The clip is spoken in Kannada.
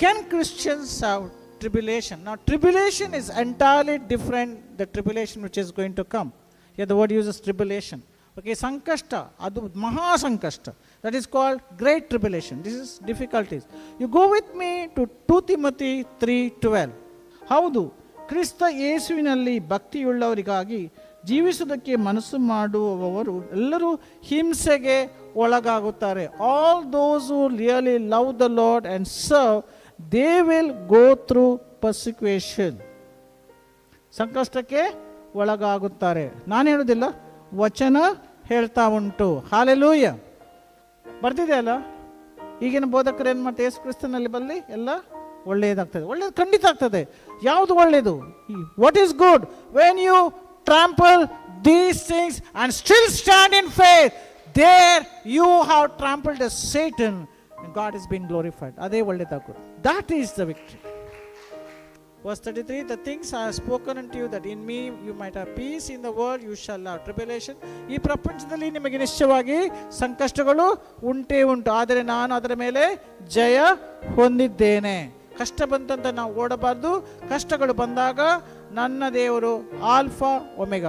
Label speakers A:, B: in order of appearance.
A: can Christians have tribulation? Now, tribulation is entirely different the tribulation which is going to come. Here the word uses tribulation. Okay, ಅದು ಮಹಾ ಸಂಕಷ್ಟ that is called great tribulation this is difficulties you go with me to two Timothy three twelve ಹೌದು ಕ್ರಿಸ್ತ ಯೇಸುವಿನಲ್ಲಿ ಭಕ್ತಿಯುಳ್ಳವರಿಗಾಗಿ ಜೀವಿಸುವುದಕ್ಕೆ ಮನಸ್ಸು ಮಾಡುವವರು ಎಲ್ಲರೂ ಹಿಂಸೆಗೆ ಒಳಗಾಗುತ್ತಾರೆ all those who really love the Lord and serve they will go through persecution ಸಂಕಷ್ಟಕ್ಕೆ ಒಳಗಾಗುತ್ತಾರೆ. ನಾನು ಹೇಳೋದಿಲ್ಲ, ವಚನ ಹೇಳ್ತಾ ಉಂಟು. ಹಾಲೆಲೂಯ ಬರ್ತಿದೆ ಅಲ್ಲ? ಈಗಿನ ಬೋಧಕರು ಏನು ಮಾಡ್ತಾರೆ? ಯೇಸು ಕ್ರಿಸ್ತನಲ್ಲಿ ಬಲ್ಲಿ ಎಲ್ಲ ಒಳ್ಳೆಯದಾಗ್ತದೆ. ಒಳ್ಳೇದು ಖಂಡಿತ ಆಗ್ತದೆ. ಯಾವುದು ಒಳ್ಳೆಯದು what is good when you trample these things and still stand in faith there you have trampled a Satan God is been glorified ಅದೇ ಒಳ್ಳೆದಾಗು that is the victory Verse 33 The things I have spoken unto you, that in me you might have peace in the world, you shall have tribulation. ಈ ಪ್ರಪಂಚದಲ್ಲಿ ನಿಮಗೆ ನಿಶ್ಚಯವಾಗಿ ಸಂಕಷ್ಟಗಳು ಉಂಟೇ ಉಂಟು. ಆದರೆ ನಾನು ಅದರ ಮೇಲೆ ಜಯ ಹೊಂದಿದ್ದೇನೆ. ಕಷ್ಟ ಬಂತಂತ ನಾವು ಓಡಬಾರ್ದು. ಕಷ್ಟಗಳು ಬಂದಾಗ ನನ್ನ ದೇವರು ಆಲ್ಫಾ ಒಮೆಗಾ